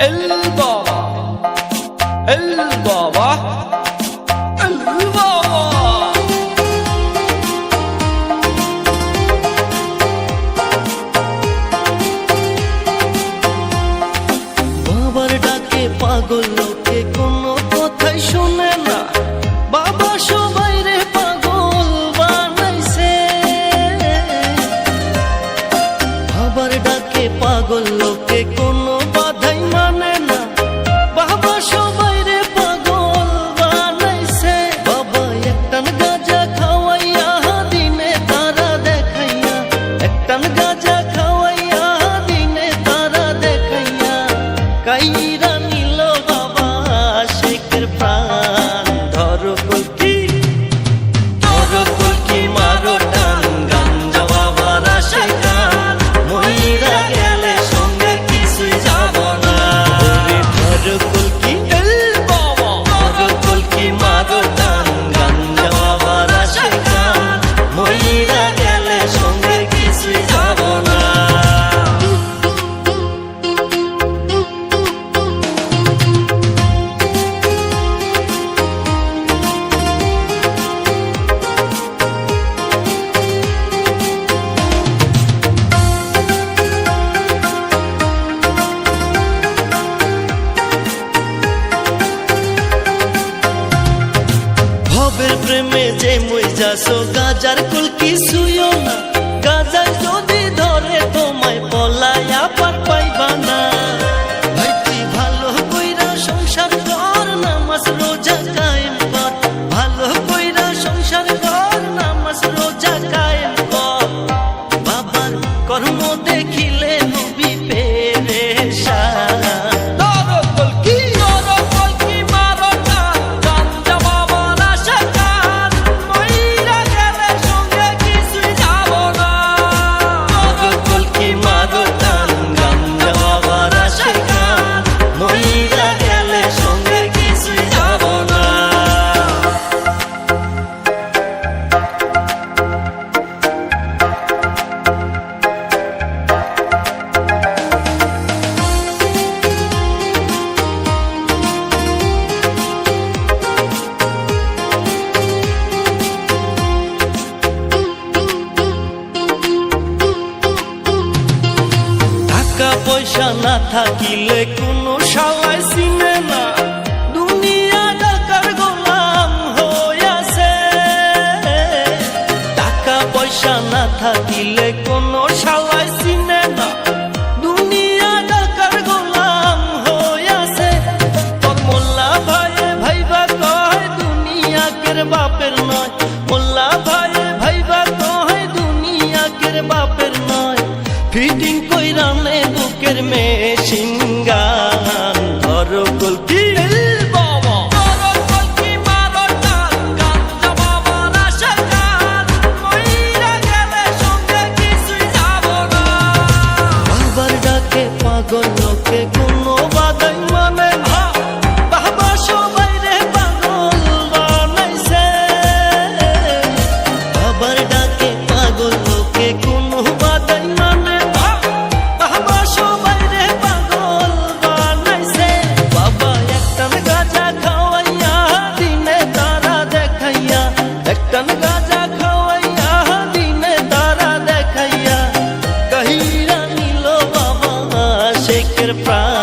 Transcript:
البابا البابا البابا বাবার পাগল লোকে কোনো শুনে না। বাবা সবাই রে ডাকে পাগল লোকে जसो गाजर कुल की सुई পয়সা না থাকিলে কোনো সালায় চিনে না দুনিয়া টাকার গোলাম হইয়াছে টাকা পয়সা না থাকিলে কোনো সালায় চিনে না দুনিয়া টাকার গোলাম আছে। মোল্লা ভাই ভাইবা কয় দুনিয়া কের বাপের নয়। con இருக்கிற பிராண